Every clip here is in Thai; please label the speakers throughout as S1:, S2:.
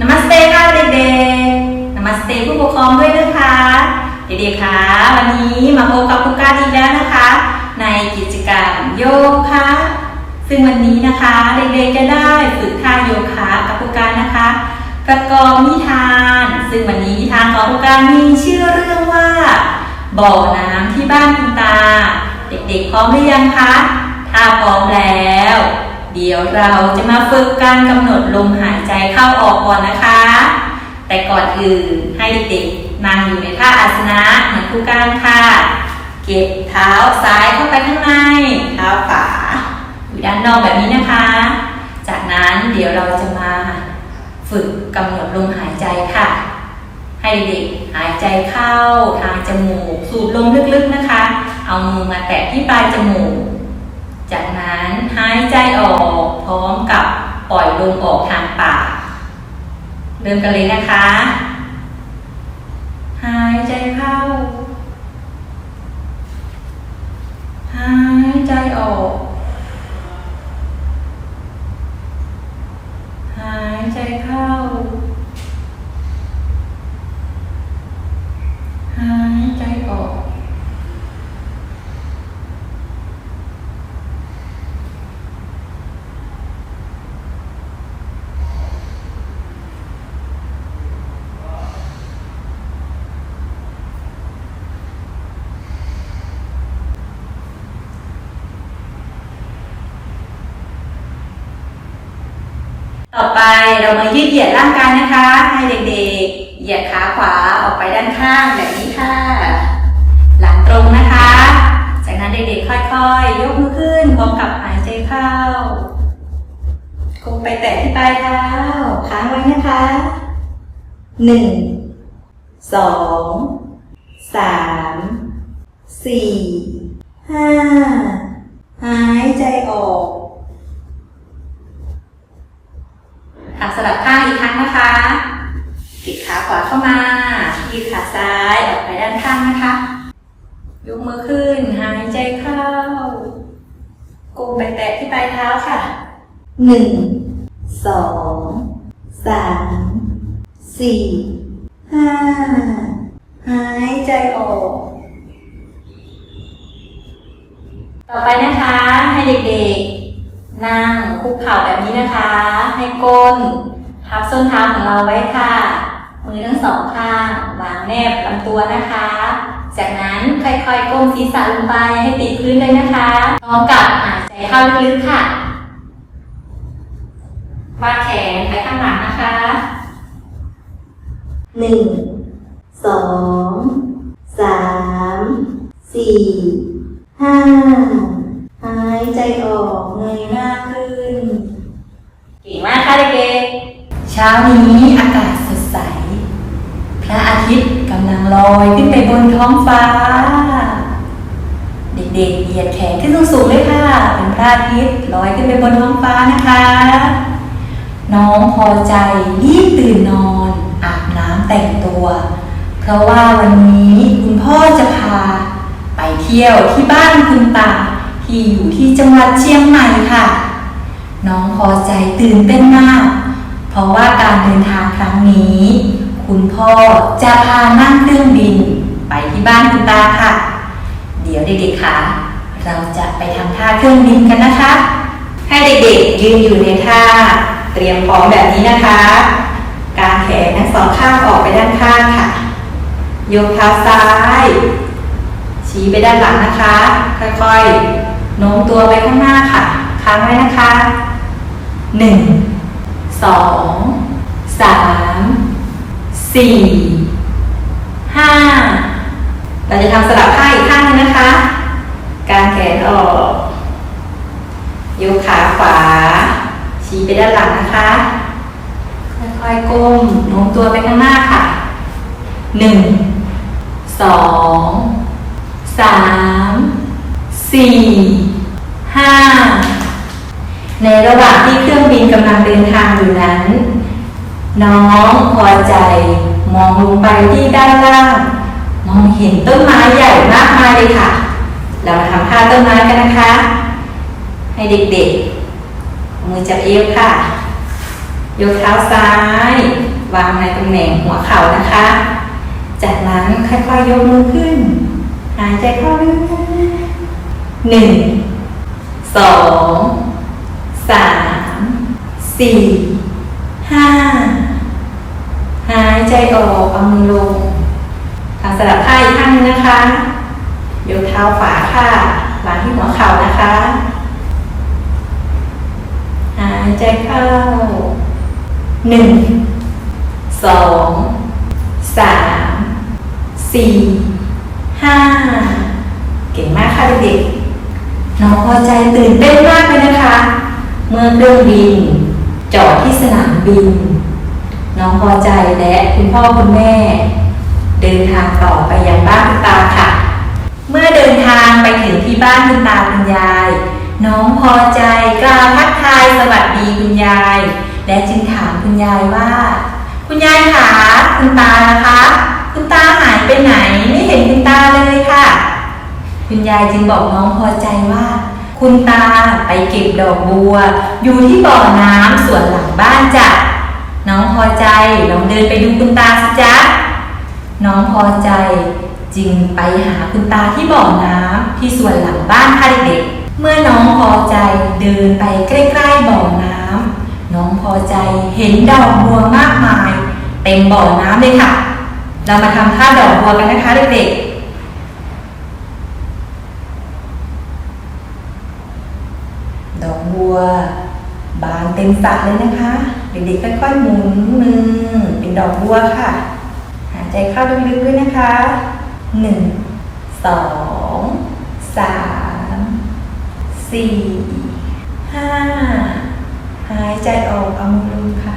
S1: นมัสเตค่ะเด็กๆนมัสเตผู้ปกครองด้วยนะคะเด็กๆคะวันนี้มาพบกับครูการอีกแล้วนะคะ ในกิจกรรมโยคะซึ่งวันนี้นะคะเด็กๆจะได้ฝึกท่าโยคะกับครูการนะคะ ประกอบนิทาน ซึ่งวันนี้นิทานของครูการมีชื่อเรื่องว่า บ่อน้ำที่บ้านคุณตา เด็กๆพร้อมหรือยังคะถ้าพร้อมแล้ว เดี๋ยวเราจะมาฝึกการกำหนดลมหายใจเข้าออกก่อนนะคะ แต่ก่อนอื่นให้เด็กนั่งอยู่ในท่าอาสนะเหมือนครูการค่ะ เก็บเท้าซ้ายเข้าไปข้างใน เท้าขวาอยู่ด้านนอกแบบนี้นะคะ จากนั้นเดี๋ยวเราจะมาฝึกกำหนดลมหายใจค่ะ ให้เด็กหายใจเข้าทางจมูก สูดลมลึกๆนะคะ เอามือมาแตะที่ปลายจมูก จากนั้นหายใจออกพร้อมกับปล่อยลมออกทางปากเริ่มกันเลยนะคะ หายใจเข้า หายใจออก หายใจเข้า หายใจออก ต่อไป เรามายืดเหยียดร่างกายนะคะ ให้เด็กๆ เหยียดขาขวาออกไปด้านข้างแบบนี้ค่ะ หลังตรงนะคะ จากนั้นเด็กๆ ค่อยๆ ยกมือขึ้นพร้อมกับหายใจเข้าคงไปแตะที่ปลายเท้าค้างไว้นะคะหนึ่งสองสามสี่ห้าหายใจออก ขาสลับข้างอีกครั้งนะคะปิดขาขวาเข้ามายืดขาซ้ายออกไปด้านข้างนะคะ ยกมือขึ้น หายใจเข้าก้มไปแตะที่ปลายเท้าค่ะหนึ่งสองสามสี่ห้าหายใจออก ต่อไปนะคะ ให้เด็กๆ นั่งคุกเข่าแบบนี้นะคะ ให้ก้นทับส้นเท้าของเราไว้ค่ะ มือทั้งสองข้างวางแนบลำตัวนะคะ จากนั้นค่อยๆก้มศีรษะลงไปให้ติดพื้นเลยนะคะพร้อมกับหายใจเข้าลึกๆค่ะวาดแขนไปข้างหลังนะคะหนึ่งสองสามสี่ห้า อกเงยหน้าขึ้นเก่งมากค่ะเด็กๆเช้านี้อากาศสดใส พระอาทิตย์กำลังลอยขึ้นไปบนท้องฟ้า เด็กๆเหยียดแขนขึ้นสูงๆเลยค่ะ เป็นพระอาทิตย์ลอยขึ้นไปบนท้องฟ้านะคะ น้องพอใจรีบตื่นนอนอาบน้ำแต่งตัว เพราะว่าวันนี้คุณพ่อจะพา ไปเที่ยวที่บ้านคุณตา ที่อยู่ที่จังหวัดเชียงใหม่ค่ะ น้องพอใจตื่นเต้นมาก เพราะว่าการเดินทางครั้งนี้ คุณพ่อจะพานั่งเครื่องบิน ไปที่บ้านคุณตาค่ะ เดี๋ยวเด็กๆค่ะ เราจะไปทำท่าเครื่องบินกันนะคะ ให้เด็กๆยืนอยู่ในท่า เตรียมพร้อมแบบนี้นะคะ การแขนทั้งสองข้างออกไปด้านข้างค่ะ ยกเท้าซ้าย ชี้ไปด้านหลังนะคะ ค่อยๆ โน้มตัวไปข้างหน้าค่ะ ค้างไว้นะคะหนึ่งสองสามสี่ห้าเราจะทำสลับข้างอีกข้างหนึงนะคะ การแขนออกยกขาขวา ชี้ไปด้านหลังนะคะ ค่อยๆก้มโน้มตัวไปข้างหน้าค่ะหนึ่งสองสามสี่ ห้าในระหว่างที่เครื่องบินกำลังเดินทางอยู่นั้น น้องพอใจมองลงไปที่ด้านล่าง มองเห็นต้นไม้ใหญ่มากมายเลยค่ะ เรามาทำท่าต้นไม้กันนะคะ ให้เด็กๆ มือจับเอวค่ะ ยกเท้าซ้าย วางในตำแหน่งหัวเข่านะคะ จากนั้นค่อยๆยกมือขึ้น หายใจเข้าลึกหนึ่ง สองสามสี่ห้าหายใจออกเอามือลงทำสลับท่าอีกข้างหนึงนะคะยกเท้าขวาค่ะวางที่หัวเข่านะคะ หายใจเข้าหนึ่งสองสามสี่ห้าเก่งมากค่ะเด็กๆ น้องพอใจตื่นเต้นมากเลยนะคะ เมื่อเครื่องบินจอดที่สนามบิน น้องพอใจและคุณพ่อคุณแม่ เดินทางต่อไปยังบ้านคุณตาค่ะ เมื่อเดินทางไปถึงที่บ้านคุณตาคุณยาย น้องพอใจกล่าวทักทายสวัสดีคุณยาย และจึงถามคุณยายว่า คุณยายคะคุณตานะคะคุณตาหายไปไหนไม่เห็นคุณตาเลย คุณยายจึงบอกน้องพอใจว่า คุณตาไปเก็บดอกบัว อยู่ที่บ่อน้ำสวนหลังบ้านจ้ะน้องพอใจลองเดินไปดูคุณตาสิจ๊ะน้องพอใจจึงไปหาคุณตาที่บ่อน้ำที่สวนหลังบ้านค่ะเด็กๆเมื่อน้องพอใจเดินไปใกล้ๆบ่อน้ำน้องพอใจเห็นดอกบัวมากมาย เต็มบ่อน้ำเลยค่ะ เรามาทำท่าดอกบัวกันนะคะเด็กๆ ดอก บัวบานเต็มสระเลยนะคะ เด็กๆค่อยๆหมุนมือเป็นดอกบัวค่ะ หายใจเข้าลึกๆด้วยนะคะหนึ่งสองสามสี่ห้าหายใจออกเอามือลงค่ะ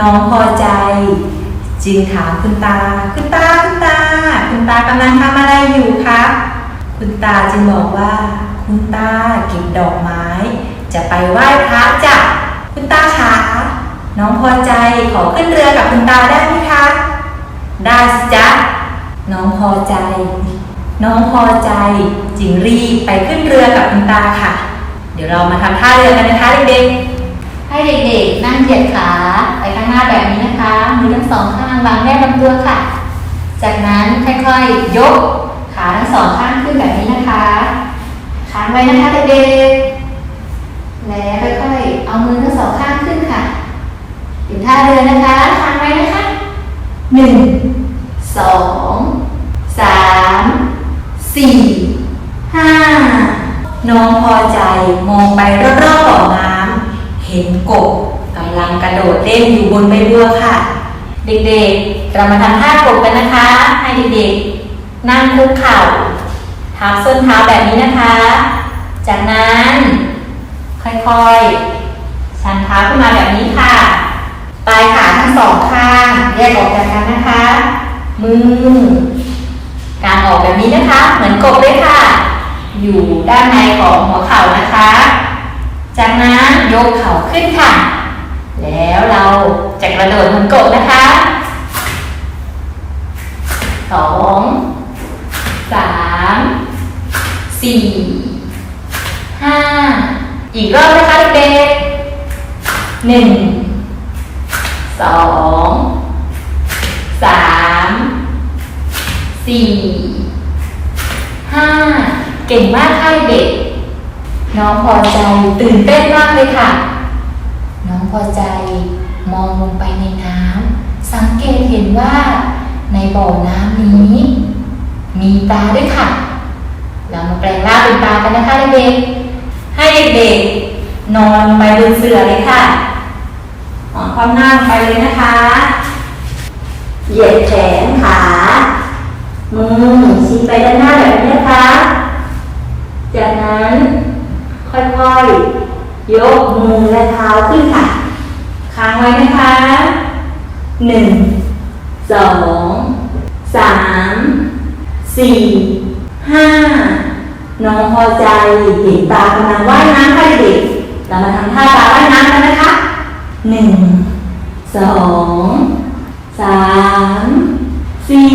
S1: น้องพอใจ จึงถามคุณตา คุณตา คุณตา คุณตากำลังทำอะไรอยู่คะ คุณตาจึงบอกว่า คุณตาเก็บดอกไม้ จะไปไหว้พระจ้ะคุณตาคะน้องพอใจขอขึ้นเรือกับคุณตาได้ไหมคะได้สิจ๊ะน้องพอใจ น้องพอใจจึงรีไปขึ้นเรือกับคุณตาค่ะ เดี๋ยวเรามาทำท่าเรือกันนะคะเด็กๆให้เด็กๆนั่งเหยียดขาไปข้างหน้าแบบนี้นะคะมือทั้งสองข้างวางแนบลำตัวค่ะ จากนั้นค่อยๆยกขาทั้งสองข้างขึ้นแบบนี้นะคะ ค้างไว้นะคะเด็กๆ แล้วค่อยๆ เอามือทั้งสองข้างขึ้นค่ะอยู่ท่าเรือนะคะ ค้างไว้นะคะหนึ่ง สอง สาม สี่ ห้า น้องพอใจมองไปรอบๆบ่อน้ำ เห็นกบกำลังกระโดดเล่นอยู่บนใบบัวค่ะ เด็กๆ เรามาทำท่ากบกันนะคะ ให้เด็กๆ นั่งคุกเข่า ทับส้นเท้าแบบนี้นะคะ จากนั้นค่อยๆ ชันเท้าขึ้นมาแบบนี้ค่ะ ปลายขาทั้งสองข้างแยกออกจากกันนะคะ มือกางออกแบบนี้นะคะ เหมือนกบเลยค่ะ อยู่ด้านในของหัวเข่านะคะ จากนั้นยกเข่าขึ้นค่ะ แล้วเราจะกระโดดเหมือนกบนะคะสองสาม สี่ห้าอีกรอบนะคะเด็กหนึ่งสองสามสี่ห้าเก่งมากค่ะเด็ก น้องพอใจตื่นเต้นมากเลยค่ะ น้องพอใจมองลงไปในน้ำสังเกตเห็นว่าในบ่อน้ำนี้ มีปลาด้วยค่ะ เรามาแปลงร่างเป็นปลากันนะคะเด็กๆให้เด็กๆนอนไปบนเสื่อเลยค่ะหอนความหน้าลงไปเลยนะคะ เหยียดแขนขามือชี้ไปด้านหน้าแบบนี้นะคะ จากนั้นค่อยๆยกมือและเท้าขึ้นค่ะ ค้างไว้นะคะหนึ่งสองสามสี่ห้า น้องพอใจเห็นตากำลังว่ายน้ำค่ะเด็กๆเรามาทำท่าตาว่ายน้ำกันนะคะหนึ่งสองสามสี่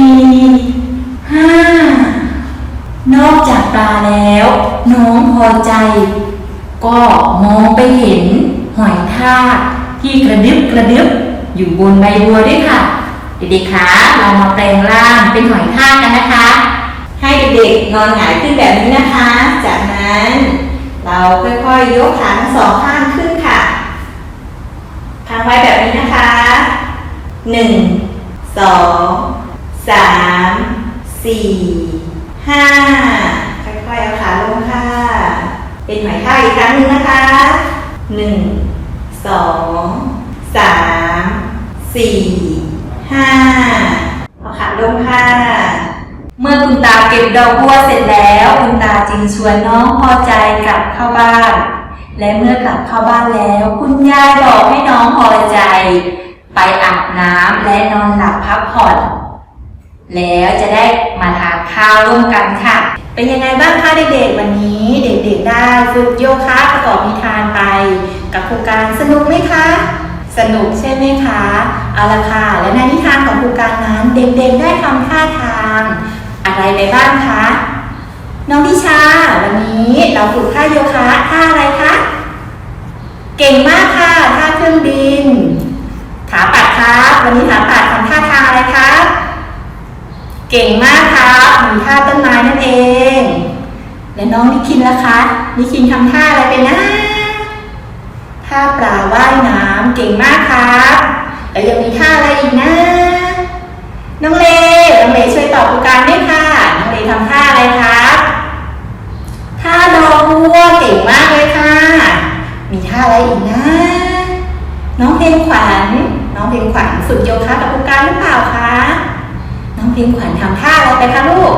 S1: ห้านอกจากปลาแล้ว น้องพอใจ ก็มองไปเห็นหอยทากที่กระดึบกระดึบอยู่บนใบบัวด้วยค่ะ เด็กๆคะเรามาแปลงร่างเป็นหอยทากกันนะคะ ให้เด็กๆนอนหงายขึ้นแบบนี้นะคะ จากนั้น เราค่อยๆยกขาทั้งสองข้างขึ้นค่ะทางไว้แบบนี้นะคะหนึ่งสองสามสี่ห้าค่อยๆเอาขาลงค่ะ เป็นหอยทาอีกครั้งหนึ่งนะคะหนึ่งสองสามสี่ห้าเอาขาลงค่ะ เมื่อคุณตาเก็บดอกบัวเสร็จแล้ว คุณตาจึงชวนน้องพอใจกลับเข้าบ้าน และเมื่อกลับเข้าบ้านแล้ว คุณยายบอกให้น้องพอใจ ไปอาบน้ำและนอนหลับพักผ่อน แล้วจะได้มาทานข้าวร่วมกันค่ะ เป็นยังไงบ้างคะเด็กๆวันนี้ เด็กๆได้ฝึกโยคะประกอบนิทานไป กับโครงการสนุกไหมคะสนุกใช่ไหมคะ เอาละค่ะ และในนิทานของครงการนั้น เด็กๆได้ทำท่าทาง อะไรไปบ้างคะ น้องดิชา วันนี้เราฝึกท่าโยคะท่าอะไรคะ เก่งมากค่ะท่าเครื่องบินถาปัดครับวันนี้ถาปัดทำท่าทางอะไรครับเก่งมากครับมีท่าต้นไม้นั่นเอง และน้องนิคินล่ะคะนิคินทำท่าอะไรไปนะท่าปลาว่ายน้ำเก่งมากครับแล้วยังมีท่าอะไรอีกนะ น้องเล น้องเลช่วยตอบผู้การด้วยค่ะ น้องเลทำท่าอะไรครับท่าดอกบัวเก่งมากเลยค่ะ มีท่าอะไรอีกนะ น้องเพลงขวัญ น้องเพลง ขวัญฝึกโยคะกับผู้การหรือเปล่าคะ น้องเพลงขวัญทำท่าอะไรไปคะลูก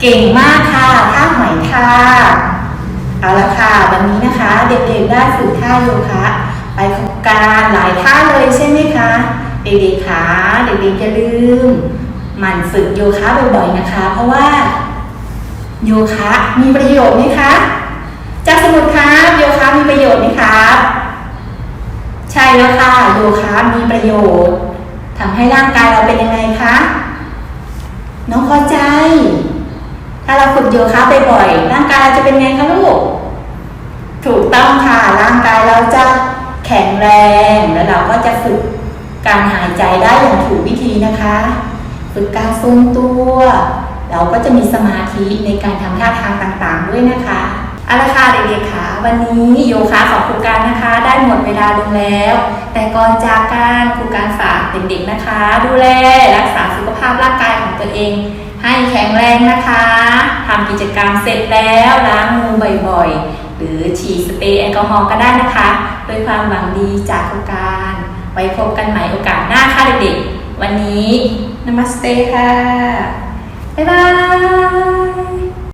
S1: เก่งมากค่ะท่าหอยทากเอาละค่ะ วันนี้นะคะ เด็กๆได้ฝึกท่าโยคะ ไปครงการหลายท่าเลยใช่ไหมคะ เด็กๆคะเด็กๆอย่าลืมหมั่นฝึกโยคะบ่อยๆนะคะ เพราะว่า โยคะมีประโยชน์ไหมคะจากสมุดครับโยคะมีประโยชน์ไหมครับ ใช่แล้วค่ะโยคะมีประโยชน์ทำให้ร่างกายเราเป็นยังไงคะน้องพอใจ ถ้าเราฝึกโยคะบ่อยๆร่างกายเราจะเป็นไงคะลูก ถูกต้องค่ะร่างกายเราจะแข็งแรงแล้วเราก็จะฝึกการหายใจได้อย่างถูกวิธีนะคะ ฝึกการทรงตัว เราก็จะมีสมาธิในการทำท่าทางต่างๆด้วยนะคะเอาละค่ะเด็กๆค่ะ วันนี้โยคะของครูการนะคะ ได้หมดเวลาลงแล้ว แต่ก่อนจากการครูการฝากเด็กๆนะคะ ดูแลรักษาสุขภาพร่างกายของตัวเอง ให้แข็งแรงนะคะทำกิจกรรมเสร็จแล้วล้างมือบ่อยๆ หรือฉีดสเปรย์แอลกอฮอล์ก็ได้นะคะด้วยความหวังดีจากครูการ ไว้พบกันใหม่โอกาสหน้าค่ะเด็กๆวันนี้ นมัสเตค่ะ บ๊ายบาย